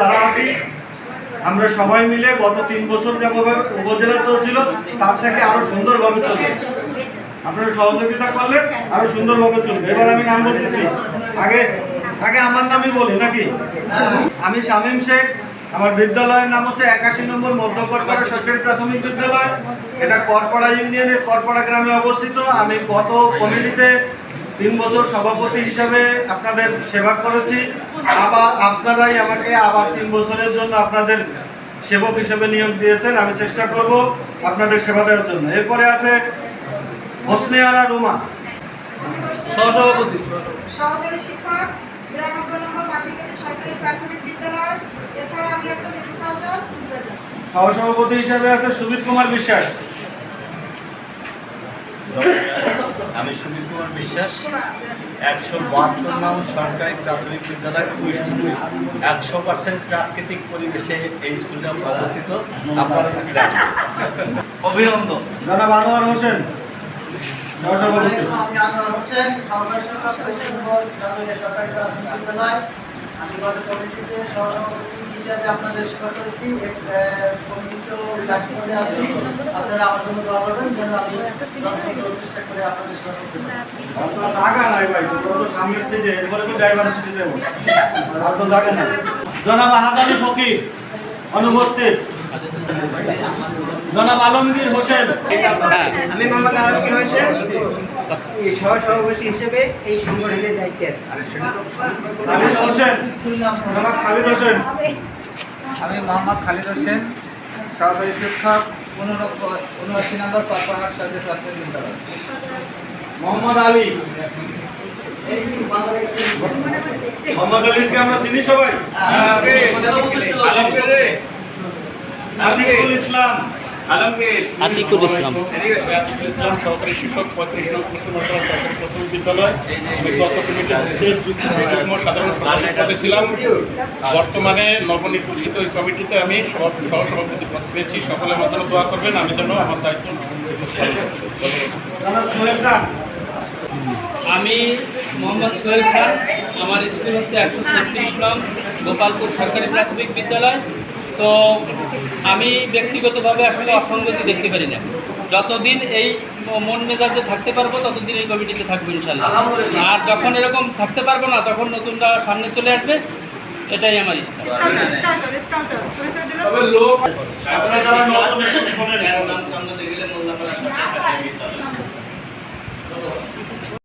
তারা আমরা সবাই মিলে গত তিন বছর যেভাবে উপজেলা চলছিল, তার থেকে আরও সুন্দরভাবে চলবে আপনারা সহযোগিতা করলে আরও সুন্দরভাবে চলবে। এবার আমি নাম বলতেছি। আগে আগে আমার নামই বলি, নাকি? আমি শামীম শেখ। আমার বিদ্যালয়ের নাম হচ্ছে একাশি নম্বর মধ্য করপাড়া সরকারি প্রাথমিক বিদ্যালয়। এটা করপাড়া ইউনিয়নের করপাড়া গ্রামে অবস্থিত। আমি গত কমিটিতে তিন বছর সভাপতি হিসাবে আপনাদের সেবা করেছি। আবার আপনারাই আমাকে আবার তিন বছরের জন্য আপনাদের সেবক হিসেবে নিয়োগ দিয়েছেন। আমি চেষ্টা করব আপনাদের সেবা দেওয়ার জন্য। এরপরে আছে হোসনে আরা রুমা। সহসভাপতি। সহকারী শিক্ষক বিরানব্বই নম্বর মাঝিকাটি সরকারি প্রাথমিক বিদ্যালয় এছাড়া আমি একজন স্কাউটার সহসভাপতি হিসাবে আছে সুবিত কুমার বিশ্বাস। আমি সুনীল কুমার বিশ্বাস একশো বাহাত্তর নং সরকারি প্রাথমিক বিদ্যালয় কুইশুন্ডু একশো পার্সেন্ট প্রাকৃতিক পরিবেশে এই স্কুলটা অবস্থিত। আপনার স্কুলে অভিনন্দন। জনাব আনোয়ার হোসেন আমি আনোয়ার হোসেন সরকারি শিক্ষা প্রতিষ্ঠান বোর্ড জাদুরিয়া সরকারি প্রাথমিক বিদ্যালয়। আমি গত কমিটিতে সহসভাপতি। হিসাবে আপনাদের সেবা করেছি। এক, আহ, করে আছি আপনারা আমার জন্য দোয়া করবেন যেন আমি চেষ্টা করে আপনাদের সেবা করতে পারি। জনাব আহাদ ফকির অনুপস্থিত। জনাব আলমগীর হোসেন। আমি মোহাম্মদ আলমগীর হোসেন। হিসেবে এই সংগঠনের দায়িত্বে আছি। আমি মোহাম্মদ খালিদ হোসেন সহকারী শিক্ষক উনআশি নম্বর কর্পোরেট মোহাম্মদ আলী। মোহাম্মদ আলীকে আমরা চিনি সবাই? আতিকুল ইসলাম। আতিকুল ইসলাম। এদিকে ইসলাম সহকারী শিক্ষক পঁয়ত্রিশ নং সরকারি বিদ্যালয়। সাধারণ পদে ছিলাম। বর্তমানে নবনির্বাচিত এই কমিটিতে আমি সহ- সহসভাপতি পদ পেয়েছি। সকলে আমার জন্য দোয়া করবেন আমি যেন আমার দায়িত্ব আমি মোহাম্মদ সোহেল খান। আমার স্কুল হচ্ছে একশো ছত্রিশ নং গোপালপুর সরকারি প্রাথমিক বিদ্যালয়। তো আমি ব্যক্তিগতভাবে আসলে অসঙ্গতি দেখতে পারি না। যতদিন এই মন মেজাজে থাকতে পারব ততদিন এই কমিটিতে থাকব ইনশাল্লাহ আর যখন এরকম থাকতে পারব না তখন নতুনরা সামনে চলে আসবে এটাই আমার ইচ্ছা।